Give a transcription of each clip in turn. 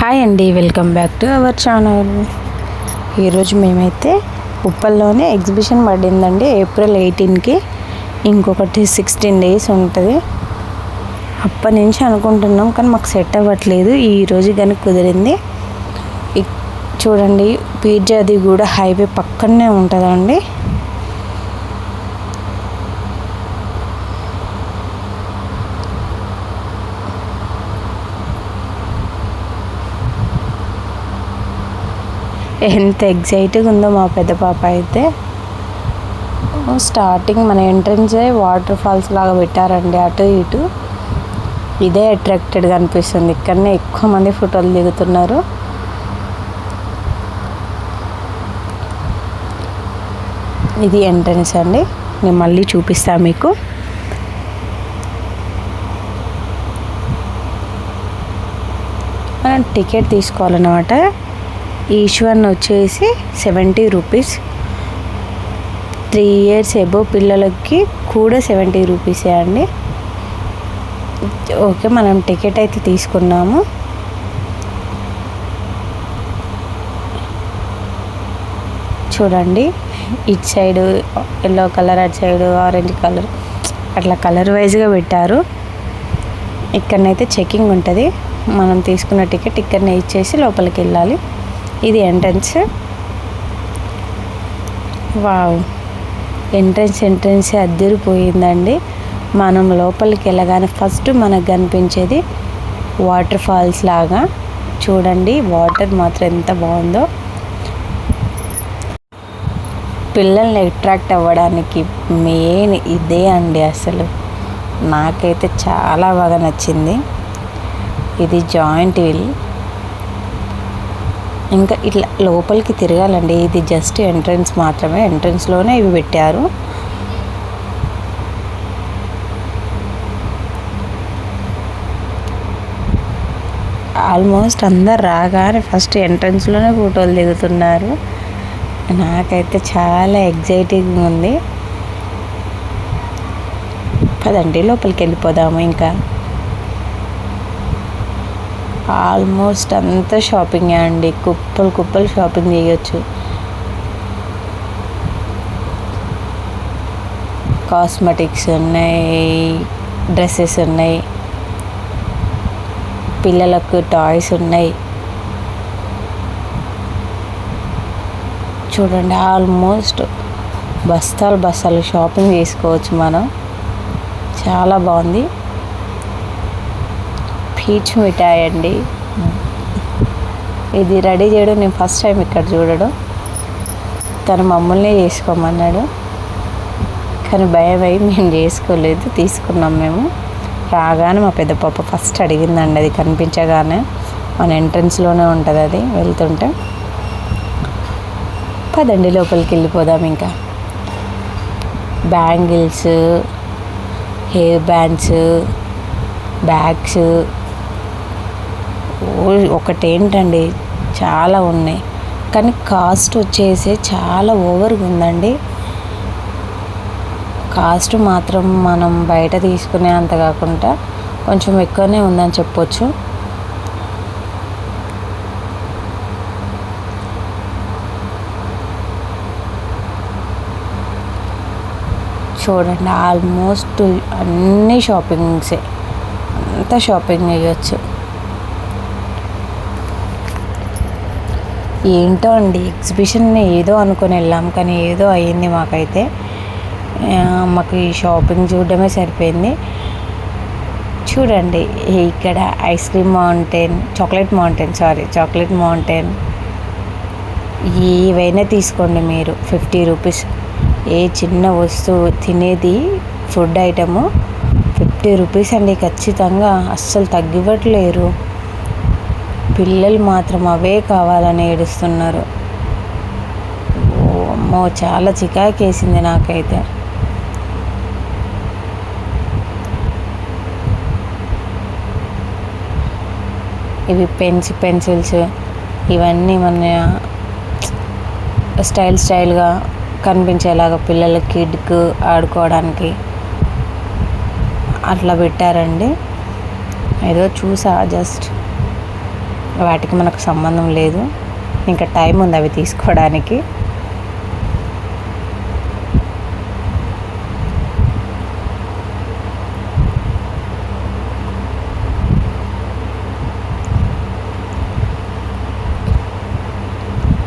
Hi అండి welcome back to our channel. ఈరోజు మేమైతే ఉప్పల్లోనే ఎగ్జిబిషన్ పడిందండి ఏప్రిల్ ఎయిటీన్కి. ఇంకొకటి సిక్స్టీన్ డేస్ ఉంటుంది. అప్పటి నుంచి అనుకుంటున్నాం కానీ మాకు సెట్ అవ్వట్లేదు. ఈరోజు కనుక కానీ కుదిరింది చూడండి పీర్జాది కూడా హైవే పక్కనే ఉంటుందండి. ఎంత ఎగ్జైట్గా ఉందో మా పెద్ద పాప అయితే. స్టార్టింగ్ మన ఎంట్రన్సే వాటర్ ఫాల్స్ లాగా పెట్టారండి అటు ఇటు. ఇదే అట్రాక్టెడ్గా అనిపిస్తుంది. ఇక్కడనే ఎక్కువ మంది ఫోటోలు దిగుతున్నారు. ఇది ఎంట్రన్స్ అండి. నేను మళ్ళీ చూపిస్తాను మీకు. మనం టికెట్ తీసుకోవాలన్నమాట. ఈచ్ వన్ వచ్చేసి seventy rupees three years above పిల్లలకి కూడా సెవెంటీ రూపీసే అండి. ఓకే మనం టికెట్ అయితే తీసుకున్నాము. చూడండి ఇటు సైడ్ ఎల్లో కలర్ అటు సైడ్ ఆరెంజ్ కలర్ అట్లా కలర్ వైజ్గా పెట్టారు. ఇక్కడనైతే చెకింగ్ ఉంటుంది. మనం తీసుకున్న టికెట్ ఇక్కడనే ఇచ్చేసి లోపలికి వెళ్ళాలి. ఇది ఎంట్రన్స్. వావ్. ఎంట్రన్స్ ఎంట్రన్స్ అద్దరిపోయిందండి. మనం లోపలికి వెళ్ళగానే ఫస్ట్ మనకు కనిపించేది వాటర్ ఫాల్స్ లాగా. చూడండి వాటర్ మాత్రం ఎంత బాగుందో. పిల్లల్ని అట్రాక్ట్ అవ్వడానికి మెయిన్ ఇదే అండి అసలు. నాకైతే చాలా బాగా నచ్చింది. ఇది జాయింట్ వీల్. ఇంకా ఇట్లా లోపలికి తిరగాలండి. ఇది జస్ట్ ఎంట్రన్స్ మాత్రమే. ఎంట్రన్స్లోనే ఇవి పెట్టారు. ఆల్మోస్ట్ అందరు రాగానే ఫస్ట్ ఎంట్రన్స్లోనే ఫోటోలు దిగుతున్నారు. నాకైతే చాలా ఎగ్జైటింగ్ ఉంది. పదండి లోపలికి వెళ్ళిపోదాము ఇంకా. ఆల్మోస్ట్ అంతా షాపింగ్ అండి. కుప్పలు కుప్పలు షాపింగ్ చేయొచ్చు. కాస్మెటిక్స్ ఉన్నాయి డ్రెస్సెస్ ఉన్నాయి పిల్లలకు టాయ్స్ ఉన్నాయి. చూడండి ఆల్మోస్ట్ బస్తాలు బస్తాలు షాపింగ్ చేసుకోవచ్చు మనం. చాలా బాగుంది. పీచ్ మిఠాయి అండి. ఇది రెడీ చేయడం నేను ఫస్ట్ టైం ఇక్కడ చూడడం. తను మమ్మల్ని చేసుకోమన్నాడు. కానీ భయం అయి మేము చేసుకోలేదు తీసుకున్నాం మేము. రాగానే మా పెద్ద పాప ఫస్ట్ అడిగిందండి అది కనిపించగానే. మన ఎంట్రన్స్లోనే ఉంటుంది అది వెళ్తుంటే. పదండి లోపలికి వెళ్ళిపోదాం ఇంకా. Bangles hair bands bags. ఒకటేంటండి చాలా ఉన్నాయి. కానీ కాస్ట్ వచ్చేసి చాలా ఓవర్గా ఉందండి. కాస్ట్ మాత్రం మనం బయట తీసుకునే అంత కాకుండా కొంచెం ఎక్కువనే ఉందని చెప్పొచ్చు. చూడండి ఆల్మోస్ట్ అన్ని షాపింగ్సే. అంతా షాపింగ్ చేయొచ్చు. ఏంటో అండి ఎగ్జిబిషన్ ఏదో అనుకుని వెళ్ళాం కానీ ఏదో అయ్యింది మాకైతే. మాకు ఈ షాపింగ్ చూడడమే సరిపోయింది. చూడండి ఇక్కడ ice cream mountain chocolate mountain sorry chocolate mountain ఏవైనా తీసుకోండి మీరు ఫిఫ్టీ రూపీస్ ఏ చిన్న వస్తువు తినేది ఫుడ్ ఐటము ఫిఫ్టీ రూపీస్ అండి ఖచ్చితంగా. అస్సలు తగ్గివ్వట్లేరు. పిల్లలు మాత్రం అవే కావాలని ఏడుస్తున్నారు. అమ్మో చాలా చికాకేసింది నాకైతే. ఇవి పెన్స్ పెన్సిల్స్ ఇవన్నీ మన స్టైల్ స్టైల్గా కనిపించేలాగా పిల్లల కిడ్కు ఆడుకోవడానికి అట్లా పెట్టారండి. ఏదో చూసా జస్ట్. వాటికి మనకు సంబంధం లేదు. ఇంకా టైం ఉంది అవి తీసుకోవడానికి.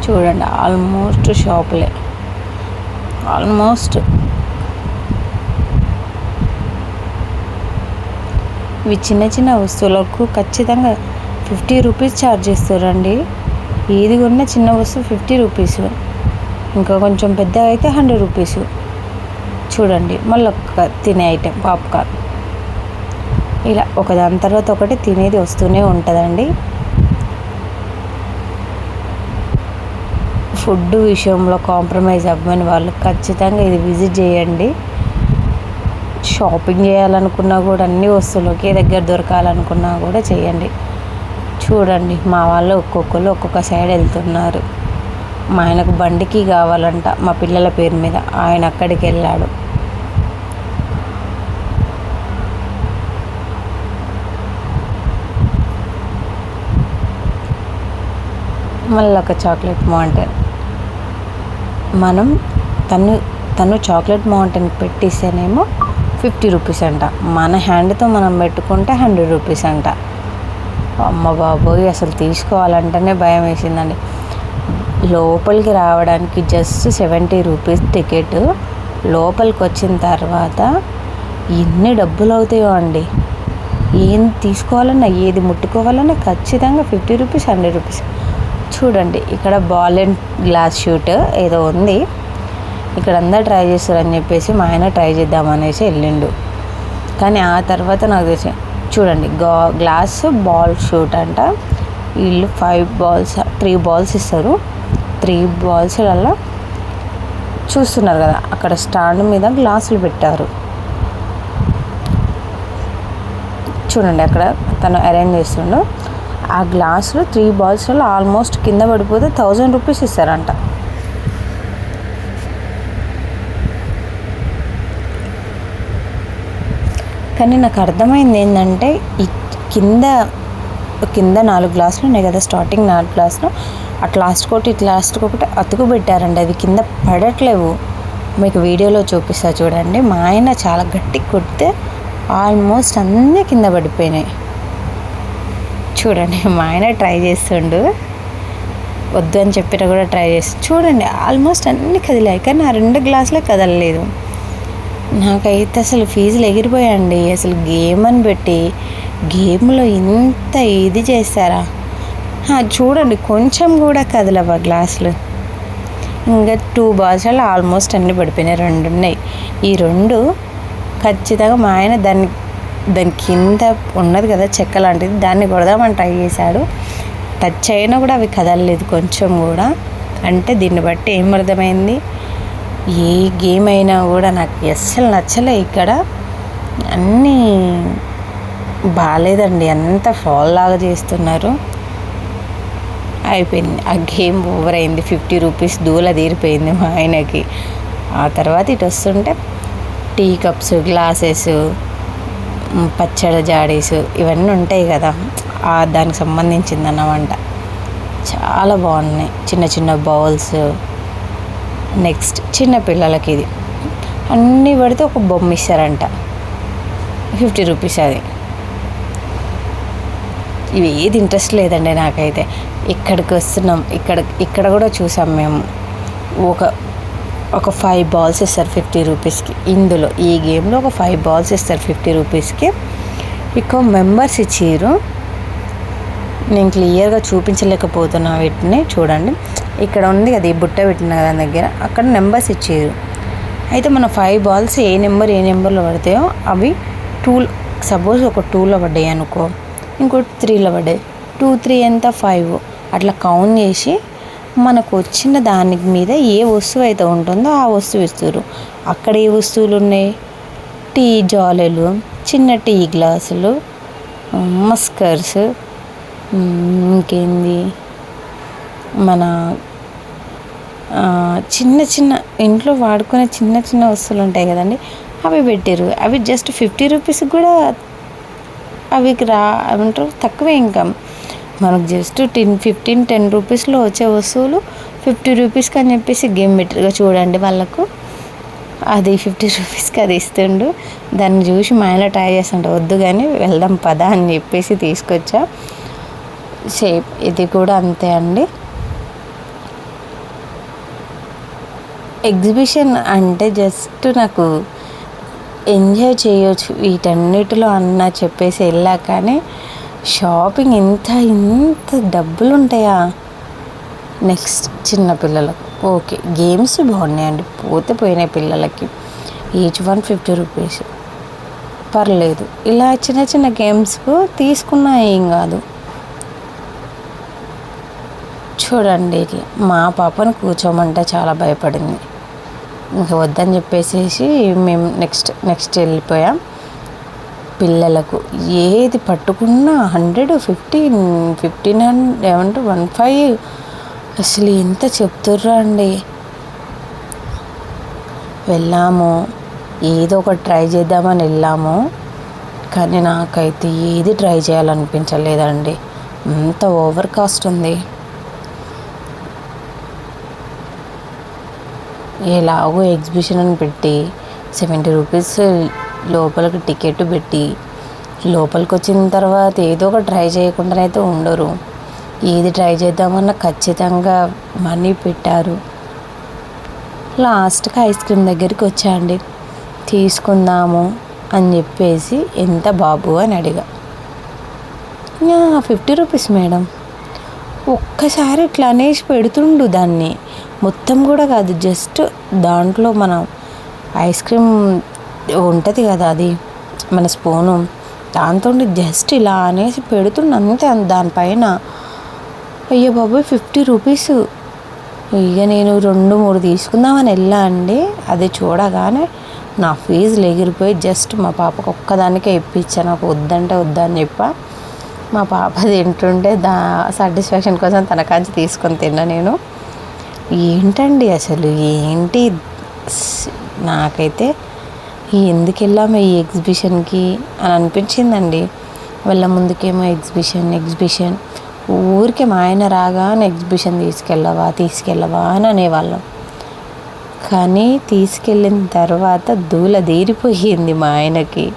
చూడండి ఆల్మోస్ట్ షాపులే. ఆల్మోస్ట్. ఇవి చిన్న చిన్న వస్తువులకు ఖచ్చితంగా ఫిఫ్టీ రూపీస్ ఛార్జ్ చేస్తారండి. ఏది కొన్నా చిన్న వస్తువు ఫిఫ్టీ రూపీస్. ఇంకా కొంచెం పెద్దగా అయితే హండ్రెడ్ రూపీస్. చూడండి మళ్ళీ ఒక తినే ఐటెం పాప్కార్న్. ఇలా ఒకదాని తర్వాత ఒకటి తినేది వస్తూనే ఉంటుందండి. ఫుడ్ విషయంలో కాంప్రమైజ్ అవ్వని వాళ్ళు ఖచ్చితంగా ఇది విజిట్ చేయండి. షాపింగ్ చేయాలనుకున్నా కూడా అన్ని వస్తువులు ఒకే దగ్గర దొరకాలనుకున్నా కూడా చేయండి. చూడండి మా వాళ్ళు ఒక్కొక్కరు ఒక్కొక్క సైడ్ వెళ్తున్నారు. మా ఆయనకు బండికి కావాలంట మా పిల్లల పేరు మీద. ఆయన అక్కడికి వెళ్ళాడు. మళ్ళీ ఒక చాక్లెట్ మౌంటైన్ మనం తను తను చాక్లెట్ మౌంటైన్ పెట్టిస్తేనేమో ఫిఫ్టీ రూపీస్ అంట. మన హ్యాండ్తో మనం పెట్టుకుంటే హండ్రెడ్ రూపీస్ అంట. అమ్మ బాబోయ్ అసలు తీసుకోవాలంటేనే భయం వేసిందండి. లోపలికి రావడానికి జస్ట్ సెవెంటీ రూపీస్ టికెట్ లోపలికి వచ్చిన తర్వాత ఎన్ని డబ్బులు అవుతాయో అండి. ఏం తీసుకోవాలన్నా ఏది ముట్టుకోవాలన్నా ఖచ్చితంగా ఫిఫ్టీ రూపీస్ హండ్రెడ్ రూపీస్ చూడండి ఇక్కడ బాల్ అండ్ గ్లాస్ షూట్ ఏదో ఉంది. ఇక్కడ అందరు ట్రై చేస్తారని చెప్పేసి మా ఆయన ట్రై చేద్దామనేసి వెళ్ళిండు. కానీ ఆ తర్వాత నాకు తెలిసి చూడండి గా గ్లాస్ బాల్ షూట్ అంట. వీళ్ళు ఫైవ్ బాల్స్ త్రీ బాల్స్ ఇస్తారు. త్రీ బాల్స్ వల్ల చూస్తున్నారు కదా అక్కడ స్టాండ్ మీద గ్లాసులు పెట్టారు. చూడండి అక్కడ తను అరేంజ్ చేస్తుండు. ఆ గ్లాసులో త్రీ బాల్స్లో ఆల్మోస్ట్ కింద పడిపోతే థౌజండ్ రూపీస్ ఇస్తారంట. కానీ నాకు అర్థమైంది ఏంటంటే ఈ కింద కింద నాలుగు గ్లాసులు ఉన్నాయి కదా స్టార్టింగ్ నాలుగు గ్లాసులు. అటు లాస్ట్ ఒకటి ఇటు లాస్ట్ ఒకటి అతుకు పెట్టారండి అవి కింద పడట్లేవు. మీకు వీడియోలో చూపిస్తా చూడండి. మా ఆయన చాలా గట్టి కొడితే ఆల్మోస్ట్ అన్నీ కింద పడిపోయినాయి. చూడండి మా ఆయన ట్రై చేస్తుండు. వద్దు అని చెప్పినా కూడా ట్రై చేసి చూడండి ఆల్మోస్ట్ అన్నీ కదిలాయి. కానీ ఆ రెండు గ్లాసులే కదలలేదు. నాకైతే అసలు ఫీజులు ఎగిరిపోయండి అసలు గేమ్ అని పెట్టి గేమ్లో ఇంత ఇది చేస్తారా చూడండి కొంచెం కూడా కదలవా గ్లాసులు. ఇంకా టూ బాల్స్లో ఆల్మోస్ట్ అన్నీ పడిపోయినాయి. రెండు ఉన్నాయి. ఈ రెండు ఖచ్చితంగా మా ఆయన దాన్ని దాని కింద ఉన్నది కదా చెక్క లాంటిది దాన్ని కొడదామని ట్రై చేశాడు. టచ్ అయినా కూడా అవి కదలలేదు కొంచెం కూడా. అంటే దీన్ని బట్టి ఏం అర్థమైంది? ఏ గేమ్ అయినా కూడా నాకు అస్సలు నచ్చలే ఇక్కడ. అన్నీ బాగాలేదండి అంత ఫాల్ లాగా చేస్తున్నారు. అయిపోయింది. ఆ గేమ్ ఓవర్ అయింది ఫిఫ్టీ రూపీస్ దూల తీరిపోయింది మా ఆయనకి. ఆ తర్వాత ఇటు వస్తుంటే టీ కప్స్ గ్లాసెస్ పచ్చడి జాడీస్ ఇవన్నీ ఉంటాయి కదా. దానికి సంబంధించింది అన్నమాట చాలా బాగున్నాయి. చిన్న చిన్న బౌల్స్ నెక్స్ట్ చిన్నపిల్లలకి ఇది. అన్నీ పడితే ఒక బొమ్మ ఇస్తారంట. ఫిఫ్టీ రూపీస్ అది. ఇవి ఏది ఇంట్రెస్ట్ లేదండి నాకైతే. ఇక్కడికి వస్తున్నాం. ఇక్కడ ఇక్కడ కూడా చూసాం మేము. ఒక ఒక ఫైవ్ బాల్స్ ఇస్తారు ఫిఫ్టీ రూపీస్కి ఇందులో ఈ గేమ్లో ఒక ఫైవ్ బాల్స్ ఇస్తారు ఫిఫ్టీ రూపీస్కి ఎక్కువ మెంబర్స్ ఇచ్చారు నేను క్లియర్గా చూపించలేకపోతున్నా వీటిని. చూడండి. ఇక్కడ ఉంది కదా ఈ బుట్ట పెట్టిన దాని దగ్గర. అక్కడ నెంబర్స్ ఇచ్చారు. అయితే మన ఫైవ్ బాల్స్ ఏ నెంబర్ ఏ నెంబర్లో పడతాయో అవి టూ సపోజ్ ఒక టూలో పడ్డాయి అనుకో ఇంకోటి త్రీలో పడ్డాయి. టూ త్రీ ఎంత? ఫైవ్ అట్లా కౌంట్ చేసి మనకు వచ్చిన దాని మీద ఏ వస్తువు అయితే ఉంటుందో ఆ వస్తువు ఇస్తారు. అక్కడ ఏ వస్తువులు ఉన్నాయి? టీ జాలెలు చిన్న టీ గ్లాసులు మస్కర్స్ ఇంకేంది? మన చిన్న చిన్న ఇంట్లో వాడుకునే చిన్న చిన్న వస్తువులు ఉంటాయి కదండి అవి పెట్టారు అవి జస్ట్ ఫిఫ్టీ రూపీస్కి కూడా అవి రా ఏమంటారు తక్కువే ఇంకా మనకు జస్ట్ టెన్ ఫిఫ్టీన్ టెన్ రూపీస్లో వచ్చే వస్తువులు ఫిఫ్టీ రూపీస్కి అని చెప్పేసి గేమ్ బెటర్గా చూడండి వాళ్ళకు. అది ఫిఫ్టీ రూపీస్కి అది ఇస్తుండు. దాన్ని చూసి మా ఆయన ట్రై చేస్తుంటే వద్దు కానీ వెళ్దాం పదా అని చెప్పేసి తీసుకొచ్చా. సేఫ్ ఇది కూడా అంతే అండి. ఎగ్జిబిషన్ అంటే జస్ట్ నాకు ఎంజాయ్ చేయొచ్చు వీటన్నిటిలో అన్న చెప్పేసి వెళ్ళా కానీ షాపింగ్ ఇంత ఇంత డబ్బులు ఉంటాయా నెక్స్ట్ చిన్న పిల్లలకు. ఓకే గేమ్స్ బాగున్నాయండి. పోతే పోయినాయి పిల్లలకి. ఈచ్ వన్ ఫిఫ్టీ రూపీస్ పర్లేదు. ఇలా చిన్న చిన్న గేమ్స్కు తీసుకున్నా ఏం కాదు. చూడండి ఇట్లా మా పాపను కూర్చోమంటే చాలా భయపడింది. ఇంకా వద్దని చెప్పేసి మేము నెక్స్ట్ నెక్స్ట్ వెళ్ళిపోయాం. పిల్లలకు ఏది పట్టుకున్నా హండ్రెడ్ ఫిఫ్టీన్ ఫిఫ్టీన్ హండ్రెడ్ ఏమంటే వన్ ఫైవ్. అసలు ఎంత చెప్తుర్రా అండి. వెళ్ళాము ఏదో ఒకటి ట్రై చేద్దామని వెళ్ళాము. కానీ నాకైతే ఏది ట్రై చేయాలనిపించలేదండి. అంత ఓవర్ కాస్ట్ ఉంది. ఎలాగో ఎగ్జిబిషన్ అని పెట్టి సెవెంటీ రూపీస్ లోపలికి టికెట్ పెట్టి లోపలికి వచ్చిన తర్వాత ఏదో ఒక ట్రై చేయకుండానైతే ఉండరు. ఏది ట్రై చేద్దామన్నా ఖచ్చితంగా మనీ పెట్టారు. లాస్ట్కి ఐస్ క్రీమ్ దగ్గరికి వచ్చాండి తీసుకుందాము అని చెప్పేసి ఎంత బాబు అని అడిగా. Fifty rupees madam. ఒక్కసారి ఇట్లా అనేసి పెడుతుండు దాన్ని. మొత్తం కూడా కాదు జస్ట్ దాంట్లో మనం ఐస్ క్రీమ్ ఉంటుంది కదా అది మన స్పూను దాంతో జస్ట్ ఇలా అనేసి పెడుతుండే అంతే దానిపైన అయ్యో బాబోయ్ ఫిఫ్టీ రూపీస్ ఇక నేను రెండు మూడు తీసుకుందామని వెళ్ళా అండి అది చూడగానే నా ఫీజులు ఎగిరిపోయి జస్ట్ మా పాపకు ఒక్కదానికే ఇప్పించాను నాకు వద్దంటే వద్దని చెప్ప. మా పాప తింటుంటే దా సాటిస్ఫాక్షన్ కోసం తన కాంచి తీసుకొని తిన్నా నేను. ఏంటండి అసలు? ఏంటి? నాకైతే ఎందుకు వెళ్ళాము ఈ ఎగ్జిబిషన్కి అని అనిపించిందండి. వెళ్ళ ముందుకేమో ఎగ్జిబిషన్ ఎగ్జిబిషన్. ఊరికే మా ఆయన రాగానే ఎగ్జిబిషన్ తీసుకెళ్ళవా తీసుకెళ్ళవా అని అనేవాళ్ళం. కానీ తీసుకెళ్ళిన తర్వాత దూల తీరిపోయింది మా ఆయనకి.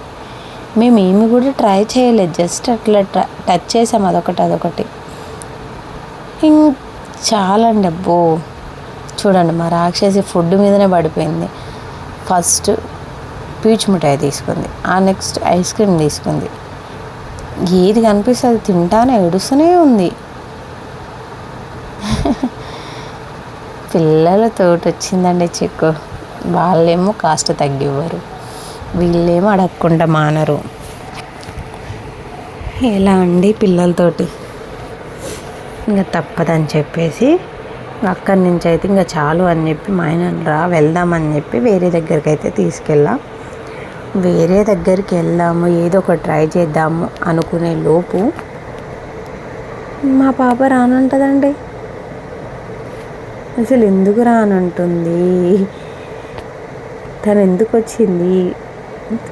మేము ఏమి కూడా ట్రై చేయలేదు జస్ట్ అట్లా టచ్ చేసాం అదొకటి అదొకటి. ఇం చాలండి అబ్బో. చూడండి మా రాక్షసి ఫుడ్ మీదనే పడిపోయింది. ఫస్ట్ పీచు మిఠాయి తీసుకుంది ఆ నెక్స్ట్ ఐస్ క్రీమ్ తీసుకుంది. ఏది కనిపిస్తుంది తింటానే ఏడుస్తూనే ఉంది. పిల్లలతో వచ్చిందండి చెక్కు. వాళ్ళేమో కాస్ట్ తగ్గివ్వరు వీళ్ళేమో అడగకుండా మానరు. ఎలా అండి పిల్లలతోటి ఇంకా తప్పదని చెప్పేసి అక్కడి నుంచి అయితే ఇంకా చాలు అని చెప్పి మా ఆయన రా వెళ్దామని చెప్పి వేరే దగ్గరికి అయితే తీసుకెళ్ళాం. వేరే దగ్గరికి వెళ్దాము ఏదో ఒక ట్రై చేద్దాము అనుకునే లోపు మా పాప రానుంటుందండి. అసలు ఎందుకు రానంటుంది? తను ఎందుకు వచ్చింది?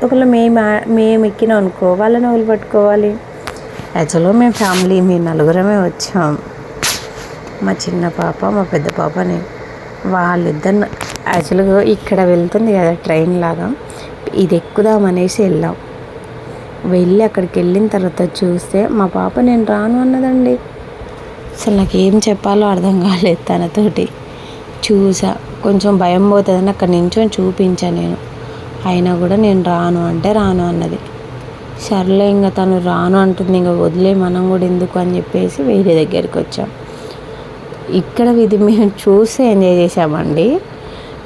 ఒకవేళ మేము మేము ఎక్కినాం అనుకో వాళ్ళని వాళ్ళు పట్టుకోవాలి. యాక్చువల్గా మేము ఫ్యామిలీ మేము నలుగురమే వచ్చాం. మా చిన్న పాప మా పెద్ద పాపని వాళ్ళిద్దరు యాక్చువల్గా ఇక్కడ వెళ్తుంది కదా ట్రైన్ లాగా. ఇది ఎక్కుదామనేసి వెళ్ళాం. వెళ్ళి అక్కడికి వెళ్ళిన తర్వాత చూస్తే మా పాప నేను రాను అన్నదండి. అసలు నాకు ఏం చెప్పాలో అర్థం కాలేదు తనతోటి. చూసా. కొంచెం భయం పోతుందని అక్కడ నించొని చూపించా నేను. అయినా కూడా నేను రాను అంటే రాను అన్నది. సర్లే ఇంకా తను రాను అంటుంది ఇంకా వదిలే మనం కూడా ఎందుకు అని చెప్పేసి వేరే దగ్గరికి వచ్చాం. ఇక్కడ ఇది మేము చూసి ఎంజాయ్ చేసామండి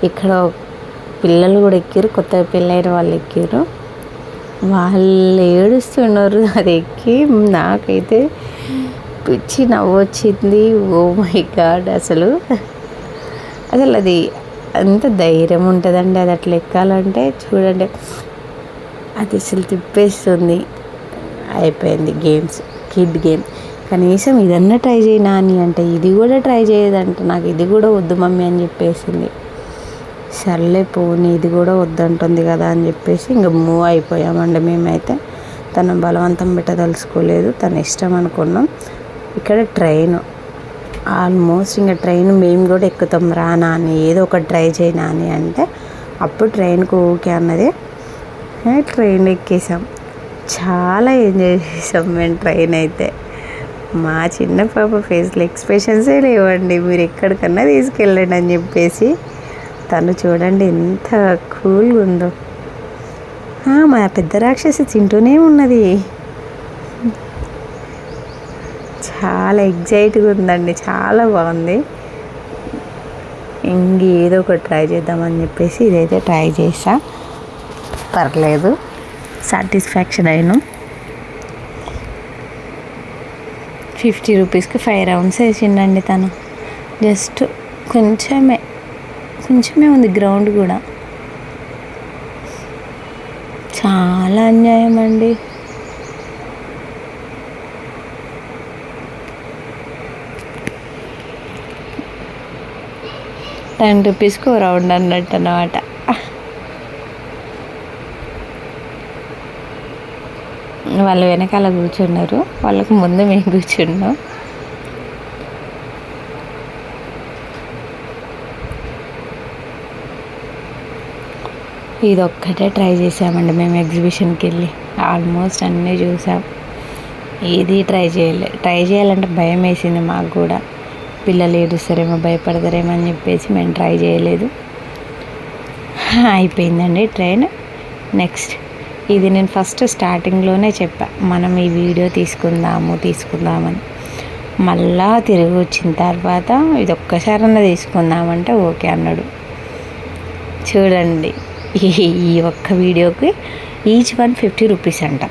ఇక్కడ పిల్లలు కూడా ఎక్కారు కొత్తగా పెళ్ళైన వాళ్ళు ఎక్కారు వాళ్ళు ఏడుస్తున్నారు అది ఎక్కి నాకైతే పిచ్చి నవ్వొచ్చింది ఓ మై గాడ్ అసలు. అసలు అది అంత ధైర్యం ఉంటుందండి అది అట్లా ఎక్కాలంటే. చూడండి అది అసలు తిప్పేస్తుంది. అయిపోయింది గేమ్స్ కిడ్ గేమ్. కనీసం ఇదన్నా ట్రై చేయనా అని అంటే ఇది కూడా ట్రై చేయదంట. నాకు ఇది కూడా వద్దు మమ్మీ అని చెప్పేసింది. సర్లే పోనీ ఇది కూడా వద్దంటుంది కదా అని చెప్పేసి ఇంకా మూవ్ అయిపోయామండి మేమైతే. తను బలవంతం పెట్టదలుచుకోలేదు. తన ఇష్టం అనుకున్నాం. ఇక్కడ ట్రైన్ ఆల్మోస్ట్ ఇంకా ట్రైన్ మేము కూడా ఎక్కుతాం. రానా అని ఏదో ఒకటి ట్రై చేయనా అని అంటే అప్పుడు ట్రైన్కి ఓకే అన్నది. ట్రైన్ ఎక్కేసాం. చాలా ఎంజాయ్ చేసాం మేము ట్రైన్ అయితే. మా చిన్న పాప ఫేస్లో ఎక్స్ప్రెషన్సే లేవండి. మీరు ఎక్కడికన్నా తీసుకెళ్ళండి అని చెప్పేసి తను చూడండి ఎంత కూల్గా ఉందో. మా పెద్ద రాక్షసి తింటూనే ఉన్నది. చాలా ఎగ్జైట్గా ఉందండి. చాలా బాగుంది. ఇంకేదో ఒకటి ట్రై చేద్దామని చెప్పేసి ఇదైతే ట్రై చేసా. పర్లేదు. సాటిస్ఫాక్షన్ అయినా. ఫిఫ్టీ రూపీస్కి ఫైవ్ రౌండ్స్ వేసిండండి తను. జస్ట్ కొంచెమే కొంచెమే ఉంది గ్రౌండ్ కూడా. చాలా అన్యాయం అండి. టెన్ రూపీస్కి ఓ రౌండ్ అన్నట్టు అన్నమాట. వాళ్ళు వెనకాల కూర్చున్నారు. వాళ్ళకు ముందు మేము కూర్చున్నాం. ఇది ఒక్కటే ట్రై చేసామండి మేము ఎగ్జిబిషన్కి వెళ్ళి. ఆల్మోస్ట్ అన్నీ చూసాం. ఏది ట్రై చేయలే. ట్రై చేయాలంటే భయం వేసింది మాకు కూడా. పిల్లలు ఏడుస్తారేమో భయపడతారేమో అని చెప్పేసి మేము ట్రై చేయలేదు. అయిపోయిందండి ట్రైన్. నెక్స్ట్. ఇది నేను ఫస్ట్ స్టార్టింగ్లోనే చెప్పా. మనం ఈ వీడియో తీసుకుందాము తీసుకుందామని. మళ్ళా తిరిగి వచ్చిన తర్వాత ఇది ఒక్కసారన్నా తీసుకుందామంటే ఓకే అన్నాడు. చూడండి ఈ ఈ ఒక్క వీడియోకి ఈచ్ వన్ ఫిఫ్టీ రూపీస్ అంట.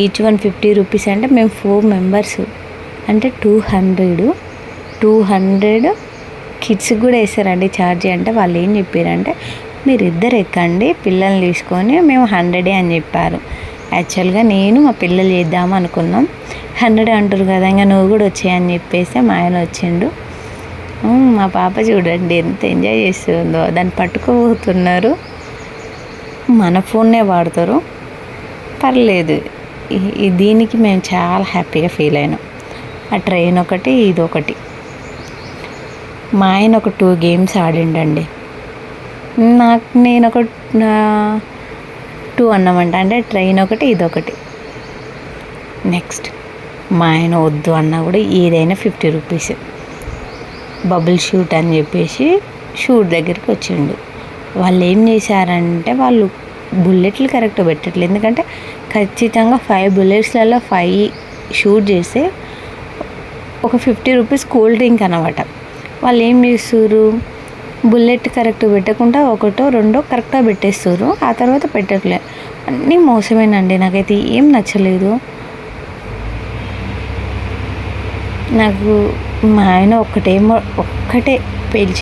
ఈచ్ వన్ ఫిఫ్టీ రూపీస్ అంటే మేము ఫోర్ మెంబర్స్ అంటే టూ హండ్రెడ్ టూ హండ్రెడ్ కిడ్స్కి కూడా వేస్తారండి ఛార్జీ అంటే వాళ్ళు ఏం చెప్పారంటే మీరిద్దరు ఎక్కండి పిల్లల్ని తీసుకొని మేము హండ్రెడే అని చెప్పారు. యాక్చువల్గా నేను మా పిల్లలు చేద్దాం అనుకున్నాం. హండ్రెడ్ అంటారు కదా ఇంకా నువ్వు కూడా వచ్చాయని చెప్పేసి మా ఆయన వచ్చిండు. మా పాప చూడండి ఎంత ఎంజాయ్ చేస్తుందో దాన్ని పట్టుకోబోతున్నారు. మన ఫోన్నే వాడతారు. పర్లేదు దీనికి మేము చాలా హ్యాపీగా ఫీల్ అయినాం. ఆ ట్రైన్ ఒకటి ఇది ఒకటి. మా ఆయన ఒక టూ గేమ్స్ ఆడిండండి. నాకు నేను ఒక టూ అన్నమాట. అంటే ట్రైన్ ఒకటి ఇదొకటి. నెక్స్ట్ మా ఆయన వద్దు అన్నా కూడా ఏదైనా ఫిఫ్టీ రూపీస్ బబుల్ షూట్ అని చెప్పేసి షూట్ దగ్గరికి వచ్చిండు. వాళ్ళు ఏం చేశారంటే వాళ్ళు బుల్లెట్లు కరెక్ట్ పెట్టట్లేదు. ఎందుకంటే ఖచ్చితంగా ఫైవ్ బుల్లెట్స్లలో ఫైవ్ షూట్ చేస్తే ఒక ఫిఫ్టీ రూపీస్ కూల్ డ్రింక్ అనమాట వాళ్ళు ఏం చేస్తారు బుల్లెట్ కరెక్ట్ పెట్టకుండా ఒకటో రెండో కరెక్ట్గా పెట్టేస్తారు. ఆ తర్వాత పెట్టట్లే. అన్నీ మోసమేనండి. నాకైతే ఏం నచ్చలేదు. నాకు మా ఆయన ఒక్కటేమో ఒక్కటే పేల్చి